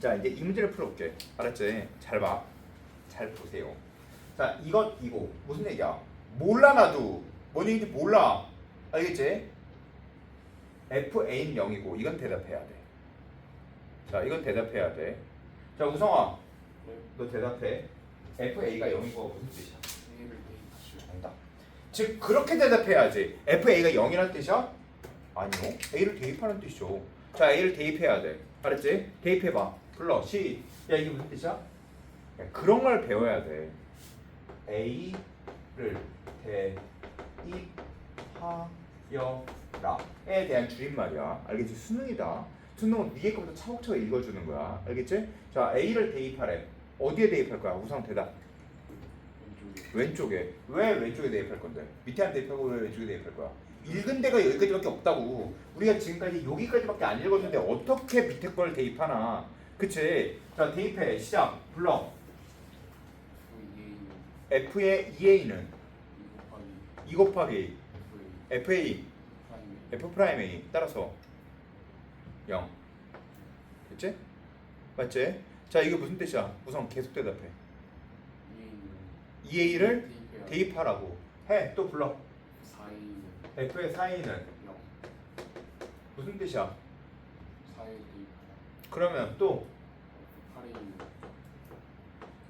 자 이제 이 문제를 풀어볼게. 알았지? 잘 봐. 잘 보세요. 자 이것 이거 무슨 얘기야? 몰라 나도 뭔 얘기인지 몰라. 알겠지? FA는 0이고 이건 대답해야 돼. 자 이건 대답해야 돼. 자 우성아 너 대답해. FA가 0이고 무슨 뜻이야? 정답. 즉 그렇게 대답해야지. FA가 0이라는 뜻이야? 아니요. A를 대입하는 뜻이죠. 자 A를 대입해야 돼. 알았지? 대입해봐. 불러. 시. 야 이게 무슨 뜻이야? 야, 그런 걸 배워야 돼. A를 대입하여라 에 대한 줄임말이야. 알겠지? 수능이다. 수능은 위에 거부터 차곡차곡 읽어주는 거야. 알겠지? 자 A를 대입하래. 어디에 대입할 거야? 우선 대답. 왼쪽에. 왼쪽에 왜 왼쪽에 대입할 건데 밑에 안 대입하고 왜 왼쪽에 대입할 거야 읽은 데가 여기까지밖에 없다고. 우리가 지금까지 여기까지밖에 안 읽었는데 어떻게 밑에 걸 대입하나. 그치? 자 대입해. 시작. 불러 F의 2A는 2 곱하기 2 곱하기 FA FA 프라임에 F 프라임 A 따라서. 0 그치? 맞지? 자 이게 무슨 뜻이야? 우선 계속 대답해. A는 2A를 대입해야 대입하라고 해. 또 불러. 4A는 F의 4A는 0 무슨 뜻이야 4A 대입하라 그러면 또 8A는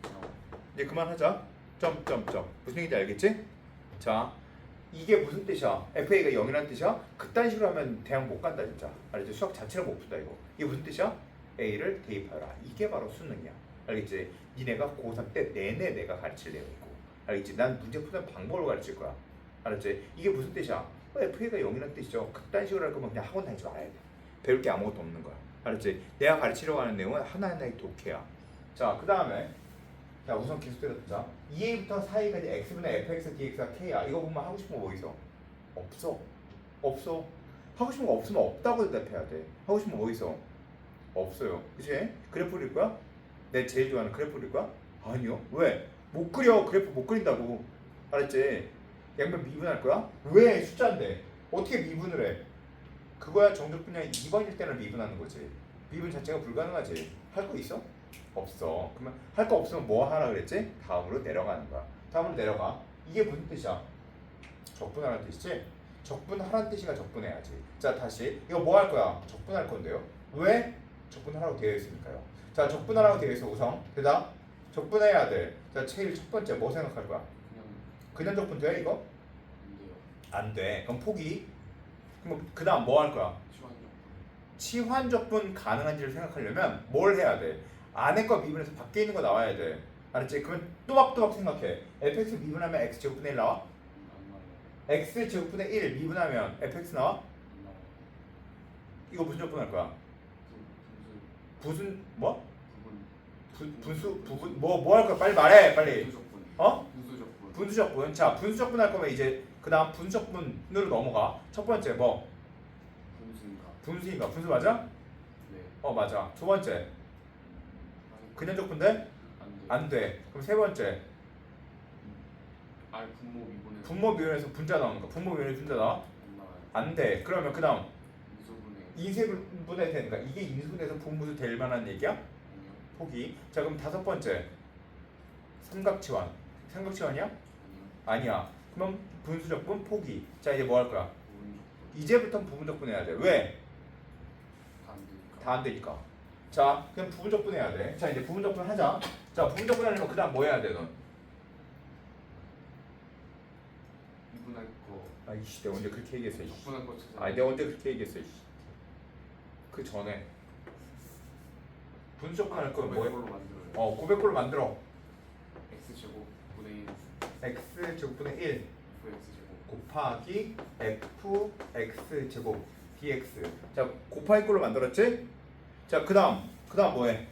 0 이제 그만하자. 점점점 무슨 얘기인지 알겠지? 자 이게 무슨 뜻이야? FA가 0이라는 뜻이야? 그딴 식으로 하면 대학 못 간다 진짜. 알겠지? 수학 자체를 못 푼다 이거. 이게 무슨 뜻이야? A를 대입하라. 이게 바로 수능이야. 알겠지? 니네가 고3 때 내내 내가 가르칠 내용이고. 알겠지? 난 문제 푸는 방법을 가르칠 거야. 알았지? 이게 무슨 뜻이야? 어, FA가 0이라는 뜻이죠. 그딴 식으로 할 거면 그냥 학원 다니지 말아야 돼. 배울 게 아무것도 없는 거야. 알았지? 내가 가르치려고 하는 내용은 하나하나의 독해야. 자, 그 다음에 자 우선 계속 들어보자 2a부터 4a까지 x분의 fx, dx가 k야 이거 보면 하고 싶은 거 뭐 있어? 없어 없어 하고 싶은 거 없으면 없다고 대답해야 돼 하고 싶은 거 뭐 있어? 없어요 그치? 그래프 그릴 거야? 내 제일 좋아하는 그래프 그릴 거야? 아니요 왜? 못 그려 그래프 못 그린다고 알았지? 양면 미분할 거야? 왜 숫자인데 어떻게 미분을 해? 그거야 정적 분량 2번일 때는 미분하는 거지 미분 자체가 불가능하지 할 거 있어? 없어. 그러면 할 거 없으면 뭐 하라 그랬지? 다음으로 내려가는 거야. 다음으로 내려가. 이게 무슨 뜻이야? 적분하라는 뜻이지? 적분하라는 뜻이가 적분해야지. 자 다시 이거 뭐 할 거야? 적분할 건데요. 왜? 적분하라고 되어 있으니까요. 자 적분하라고 되어 있어 우성. 대답. 적분해야 돼. 자 제일 첫 번째 뭐 생각할 거야? 그냥 적분 돼 이거? 안 돼. 그럼 포기. 그럼 그 다음 뭐 할 거야? 시간적 치환 적분 가능한지를 생각하려면 뭘 해야 돼? 안에 거 미분해서 밖에 있는 거 나와야 돼. 알았지? 그러면 또박또박 생각해. fx 미분하면 x 제곱분의 1 나와? x 제곱분의 1 미분하면 fx 나와? 이거 무슨 적분할 거야? 분- 분수 무슨 뭐? 부분 부, 분수 부분 뭐 뭐 할 거야? 빨리 말해 빨리. 어? 분수적 분 분수 적분. 자 분수 적분 할 거면 이제 그다음 분수 적분으로 넘어가. 첫 번째 뭐 분수인가 분수인가? 분수 맞아? 네 어 맞아. 두 번째 그냥 적분 돼? 안돼 안 돼. 그럼 세 번째 아니 분모 미분에 분모 미분에서 분자 나오는 거. 분모 미분에 분자 나와? 안 나와요 안 돼. 그러면 그다음 인수분해 인수분해 되니까 이게 인수분해서 분무수 될 만한 얘기야? 아니요 포기. 자 그럼 다섯 번째 삼각치환. 삼각치환이야? 아니야. 그럼 분수적분 포기. 자 이제 뭐 할 거야? 이제부터 부분적분 해야 돼. 왜? 다 안 되니까 다안 되니까. 자 그럼 부분적분 해야 돼. 자 이제 부분적분 하자. 자 부분적분 하려면 그다음 뭐 해야 돼 넌? 미분할 거 아이씨 내가 언제 그렇게 얘기했어. 이씨. 적분할 거 찾아 아 내가 언제 그렇게 얘기했어. 이씨. 그 전에 분수적분 할 거면 뭐 해? 걸로 만들어요 어 900골로 만들어. X 제곱 분의 1 x 제곱분의 1 fx 제곱 곱하기 f x 제곱 dx 자 곱하기 꼴로 만들었지? 자 그다음 그다음 뭐해?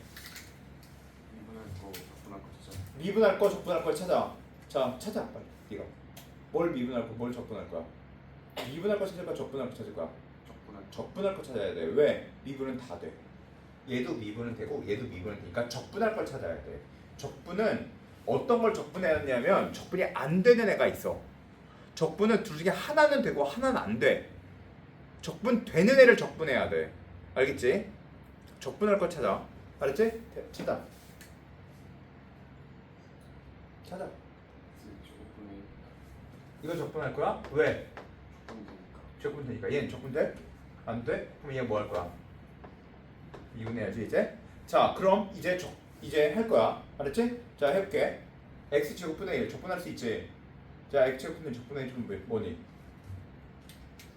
미분할 거 적분할 거 찾아 미분할 거 적분할 거 찾아 자 찾아 빨리 이거 뭘 미분할 거 뭘 적분할 거야? 미분할 거 찾을 거야 적분할 거 찾을 거야? 적분할 거 적분할 거 찾아야 돼 왜? 미분은 다 돼 얘도 미분은 되고 얘도 미분은 되니까 적분할 걸 찾아야 돼 적분은 어떤 걸 적분해야냐면 적분이 안 되는 애가 있어 적분은 둘 중에 하나는 되고 하나는 안 돼 적분 되는 애를 적분해야 돼 알겠지? 적분할 거 찾아 알았지? 대- 찾아. 찾아. 이거 적분할 거야? 왜? 적분되니까 적분 되니까 얘는 적분 돼? 안 돼? 그럼 얘 뭐 할 거야? 이분해야지 이제. 자, 그럼 이제 적 이제 할 거야. 알았지? 자, 해볼게. x 제곱분의 1 적분할 수 있지. 자, x 제곱분의 적분의 1은 뭐니?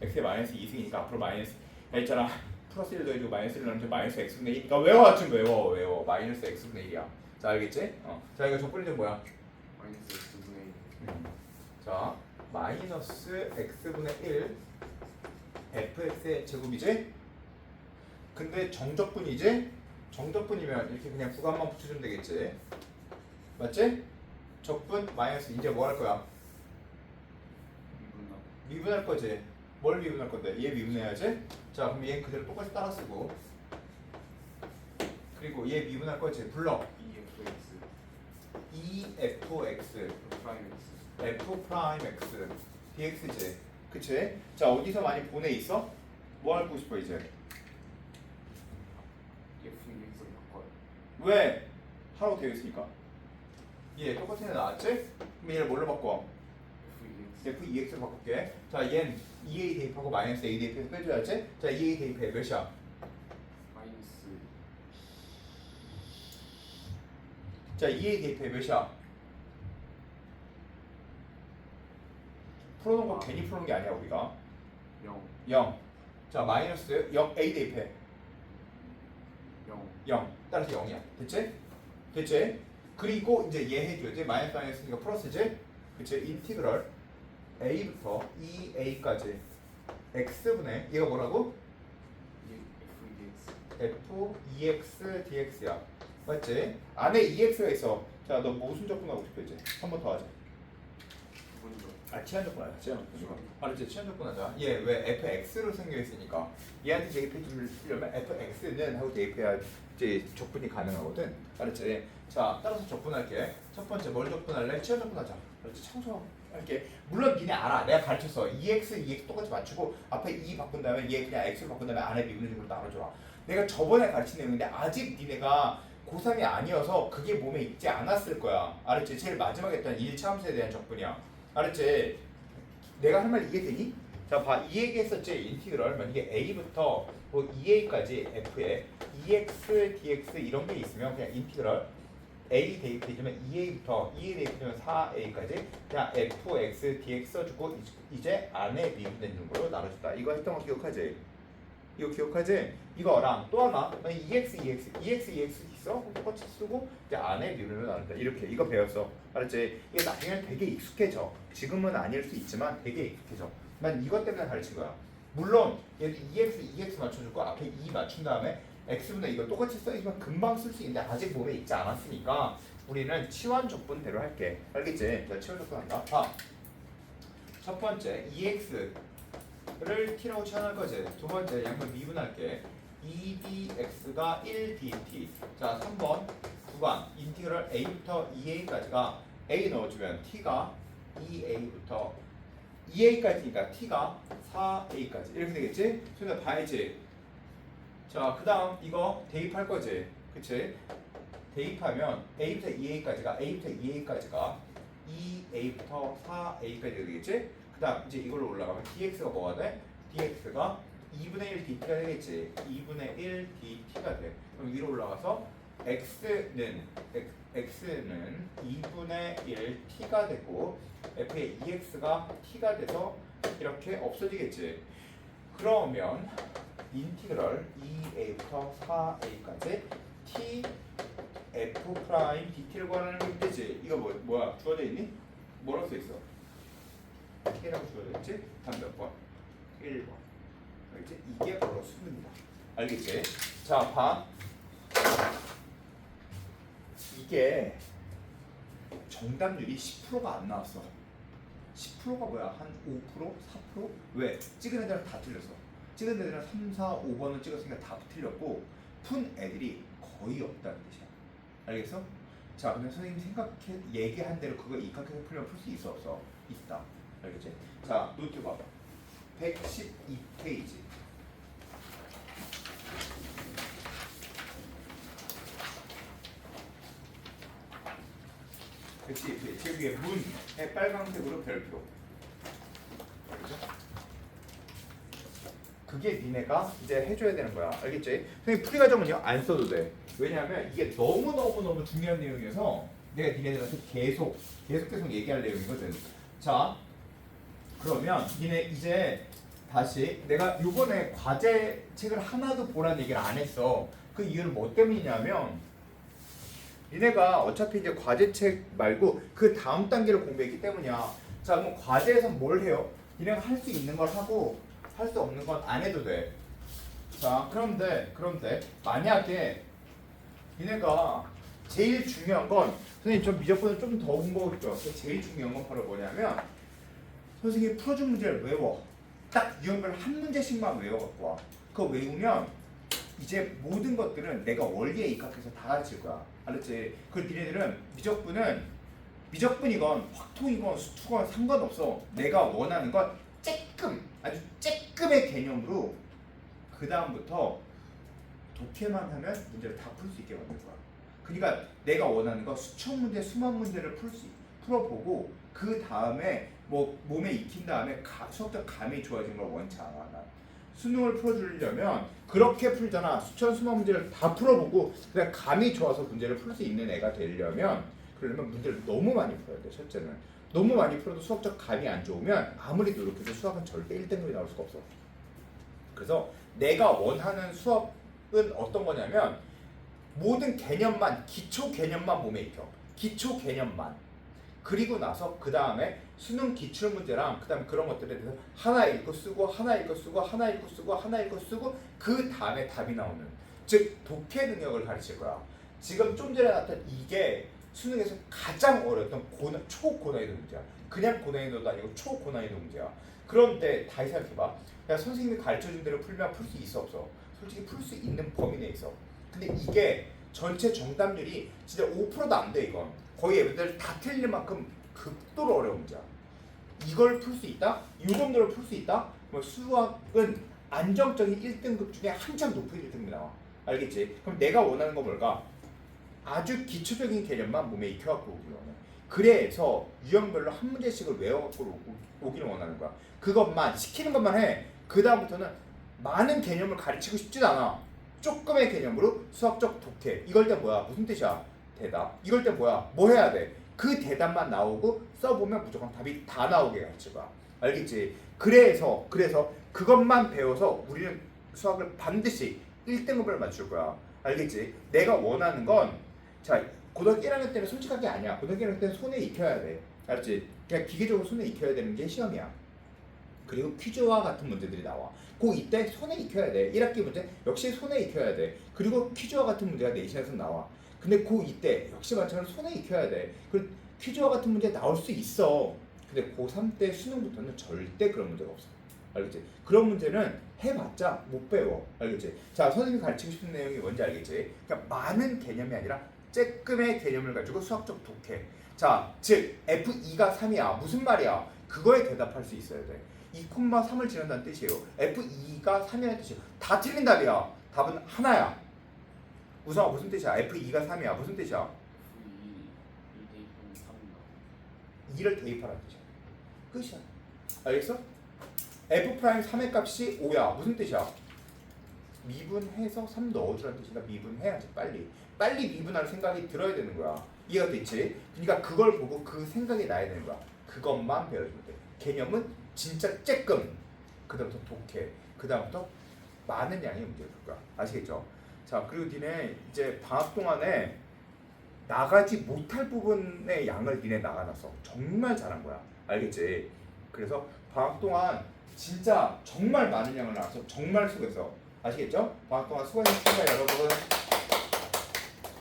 x에 마이너스 2승이니까 앞으로 마이너스 야 있잖아. 플러스 1 더해주고 마이너스 1 넣으면 마이너스 x분의 1이니까 외워 좀 외워 외워 마이너스 x분의 1이야. 자, 알겠지? 어. 자, 이거 적분이 좀 뭐야? 마이너스 x분의 1 자, 마이너스 x분의 1 fx의 제곱이지? 근데 정적분이지? 정적분이면 이렇게 그냥 구간만 붙여주면 되겠지? 맞지? 적분 마이너스 이제 뭐 할 거야? 미분할 거지? 뭘 미분할 건데? 얘 미분해야지? 자 그럼 얘 그대로 똑같이 따라 쓰고 그리고 얘 미분할 거지? 불러 EFX f 프라임 x dx지 그치? 자 어디서 많이 보내 있어? 뭐 알고 싶어 이제? F는 x로 바꿔요 왜? 하라고 되어 있으니까 얘 똑같은 애 나왔지? 그럼 얘를 뭘로 바꿔? FEX f 2x로 바꿀게 자 얘는 2a 대입하고 마이너스 a 대입해서 빼줘야지 자 2a 대입해 몇이야? 마이너스 자 2a 대입해 몇이야? 풀어놓은 거 괜히 풀어놓은 게 아니야 우리가 0 0. 자 마이너스 0 a 대입해 0 0 따라서 0이야 됐지? 됐지? 그리고 이제 얘 해줘야지 마이너스 마이너스 니까 플러스지? 그치? 인티그럴 a부터 2a까지 x분의 얘가 뭐라고? F 2x dx야 맞지? 안에 2x가 있어 자 너 무슨 적분하고 싶어 이제 한 번 더 하자 더. 아 치안 적분 하자 치안 적분 알았지? 치안 적분 하자 얘왜 fx로 생겨 있으니까. 얘한테 대입해 주려면 fx는 하고 대입해야 이제 적분이 가능하거든. 알았지? 자 따라서 적분할게. 첫 번째 뭘 적분할래? 치안 적분하자. 알았지? 청소할게. 물론 니네 알아. 내가 가르쳤어 2x 2x 똑같이 맞추고 앞에 2 바꾼 다음에 얘 그냥 x로 바꾼 다음에 안에 미분의 식으로 나눠줘라. 내가 저번에 가르친 내용인데 아직 니네가 고3이 아니어서 그게 몸에 있지 않았을 거야. 알았지? 제일 마지막에 했던 1차 함수에 대한 적분이야 알았지? 내가 할 말 이해되니? 자, 봐. 이 얘기했었지. 인티그럴. 만약에 a부터 뭐 2a까지 f에 ex, dx 이런 게 있으면 그냥 인티그럴 a 대입해주면 2a부터 2a 대입해주면 4a까지 그냥 fx, dx 써주고 이- 이제 안에 미분된 num으로 나눠줬다. 이거 했던 거 기억하지? 이거 기억하지? 이거랑 또 하나 EX, EX, EX, EX 있어? 똑같이 쓰고 이제 안에 미분을 나눈다 이렇게 이거 배웠어 알았지? 이게 나중에는 되게 익숙해져 지금은 아닐 수 있지만 되게 익숙해져 난 이것 때문에 가르친 거야 물론 얘도 EX, EX 맞춰주고 앞에 2 맞춘 다음에 X분의 이거 똑같이 써있으면 금방 쓸 수 있는데 아직 몸에 있지 않았으니까 우리는 치환 적분대로 할게 알겠지? 자 치환 적분 한다 봐. 첫 번째 EX 를 t라고 치환할 거지. 두 번째 양변 미분할게. 2dx가 1dt. 자, 3번 구간 인티그럴 a부터 2a까지가 a 넣어주면 t가 2a부터 2a까지니까 t가 4a까지 이렇게 되겠지? 손에 봐야지. 자, 그 다음 이거 대입할 거지. 그치? 대입하면 a부터 2a까지가 a부터 2a까지가 2a부터 4a까지 되겠지? 그 다음 이제 이걸로 올라가면 dx가 뭐가 돼? dx가 2분의 1 dt가 되겠지 2분의 1 dt가 돼 그럼 위로 올라가서 x는 x- x는 2분의 1 t가 되고 f의 2x가 t가 돼서 이렇게 없어지겠지 그러면 인티그럴 2a부터 4a까지 t f 프라임 dt를 구하는 게 되지 이거 뭐, 뭐야 주어져 있니? 뭐라고 써 있어? K라고 주어져 있지? 다음 몇 번? 1번. 알겠지? 이게 바로 수능이다. 알겠지? 자, 봐. 이게 정답률이 10%가 안 나왔어. 10%가 뭐야? 한 5%? 4%? 왜? 찍은 애들은 다 틀렸어. 찍은 애들은 3, 4, 5번을 찍었으니까 다 틀렸고 푼 애들이 거의 없다는 뜻이야. 알겠어? 자, 근데 선생님이 생각해 얘기한 대로 그거 입각해서 풀면 풀 수 있어 없어? 있다. 알겠지? 자, 노트 봐봐. 112페이지. 그치, 제 위에 문에 빨간색으로 별표. 그게 니네가 이제 해줘야 되는 거야. 알겠지? 근데 프리과정은요, 안 써도 돼. 왜냐하면 이게 너무너무너무 중요한 내용이어서 내가 니네들한테 계속, 계속 계속 얘기할 내용이거든. 자, 그러면 니네 이제 다시 내가 요번에 과제 책을 하나도 보라는 얘기를 안 했어 그 이유는 뭐 때문이냐면 니네가 어차피 이제 과제책 말고 그 다음 단계를 공부했기 때문이야. 자, 그럼 과제에서 뭘 해요? 니네가 할 수 있는 걸 하고 할 수 없는 건 안 해도 돼. 자, 그런데 그런데 만약에 니네가 제일 중요한 건 선생님 전 미적분을 좀더 공부했죠. 제일 중요한 건 바로 뭐냐면 선생님이 풀어준 문제를 외워. 딱 유형별 한 문제씩만 외워갖고 와. 그거 외우면 이제 모든 것들은 내가 원리에 입각해서 다 가르칠 거야. 알았지? 그 니네들은 미적분은 미적분이건 확통이건 수투건 상관없어. 내가 원하는 건 쬐끔 아주 쬐끔의 개념으로 그 다음부터 독해만 하면 문제를 다 풀 수 있게 만들 거야. 그러니까 내가 원하는 거 수천 문제, 수만 문제를 풀 수 풀어보고 그 다음에 뭐 몸에 익힌 다음에 가, 수학적 감이 좋아지는 걸 원치 않아. 난. 수능을 풀어주려면 그렇게 풀잖아. 수천 수만 문제를 다 풀어보고 그냥 감이 좋아서 문제를 풀 수 있는 애가 되려면 그러려면 문제를 너무 많이 풀어야 돼. 첫째는 너무 많이 풀어도 수학적 감이 안 좋으면 아무리 노력해도 수학은 절대 1등급이 나올 수가 없어. 그래서 내가 원하는 수업은 어떤 거냐면 모든 개념만 기초 개념만 몸에 익혀. 기초 개념만. 그리고 나서 그 다음에 수능 기출 문제랑 그 다음 그런 것들에 대해서 하나 읽고 쓰고 하나 읽고 쓰고 하나 읽고 쓰고 하나 읽고 쓰고 그 다음에 답이 나오는 즉 독해 능력을 가르칠 거야. 지금 좀 전에 나왔던 이게 수능에서 가장 어려웠던 고난, 초고난이도 문제야. 그냥 고난이도도 아니고 초고난이도 문제야. 그런데 다시 생각해봐. 야 선생님이 가르쳐준 대로 풀면 풀 수 있어 없어? 솔직히 풀 수 있는 범위 내에 있어. 근데 이게 전체 정답률이 진짜 5%도 안 돼 이건. 거의 애들 다 틀릴 만큼 극도로 어려운 문제야. 이걸 풀 수 있다? 이 정도로 풀수 있다? 그럼 수학은 안정적인 1등급 중에 한참 높은 1등급이 나와. 알겠지? 그럼 내가 원하는 건 뭘까? 아주 기초적인 개념만 몸에 익혀갖고 오기를 원해. 그래서 유형별로 한 문제씩을 외워갖고 오- 오기를 원하는 거야. 그것만 시키는 것만 해. 그 다음부터는 많은 개념을 가르치고 싶지도 않아. 조금의 개념으로 수학적 독해. 이걸 때 뭐야? 무슨 뜻이야? 대답. 이걸 때 뭐야? 뭐 해야 돼? 그 대답만 나오고 써보면 무조건 답이 다 나오게 가르칠 거야. 알겠지? 그래서 그래서 그것만 배워서 우리는 수학을 반드시 1등급을 맞출 거야. 알겠지? 내가 원하는 건 자, 고등학교 1학년 때는 솔직하게 아니야. 고등학교 1학년 때는 손에 익혀야 돼. 알았지? 그냥 기계적으로 손에 익혀야 되는 게 시험이야. 그리고 퀴즈와 같은 문제들이 나와. 그 이때 손에 익혀야 돼. 1학기 문제 역시 손에 익혀야 돼. 그리고 퀴즈와 같은 문제가 내신에서 나와. 근데 그 이때 역시 마찬가지로 손에 익혀야 돼. 그 퀴즈와 같은 문제 나올 수 있어. 근데 고3 때 수능부터는 절대 그런 문제가 없어. 알겠지? 그런 문제는 해봤자 못 배워. 알겠지? 자, 선생님이 가르치고 싶은 내용이 뭔지 알겠지? 그러니까 많은 개념이 아니라 쬐끔의 개념을 가지고 수학적 독해. 자, 즉 F2가 3이야. 무슨 말이야? 그거에 대답할 수 있어야 돼. 2,3을 지른다는 뜻이에요. F2가 3이라는 뜻이에요. 다 틀린 답이야. 답은 하나야. 우성아 무슨 뜻이야? F2가 3이야. 무슨 뜻이야? F2 1대입은 3인가 2를 대입하라는 뜻이야. 끝이야. 알겠어? F 프라임 3의 값이 5야. 무슨 뜻이야? 미분해서 3 넣어주라는 뜻이니까 미분해야지 빨리. 빨리 미분할 생각이 들어야 되는 거야. 이해가 됐지? 그러니까 그걸 보고 그 생각이 나야 되는 거야. 그것만 배워주면 돼. 개념은 진짜 쬐끔. 그 다음부터 독해. 그 다음부터 많은 양의 풀 거야. 아시겠죠? 자 그리고 니네 이제 방학 동안에 나가지 못할 부분의 양을 니네 나가놨어. 정말 잘한 거야. 알겠지? 그래서 방학 동안 진짜 정말 많은 양을 나와서 정말 수고했어. 아시겠죠? 방학 동안 수고하셨습니다, 여러분.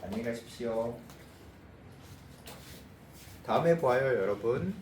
안녕히 가십시오. 다음에 봐요, 여러분.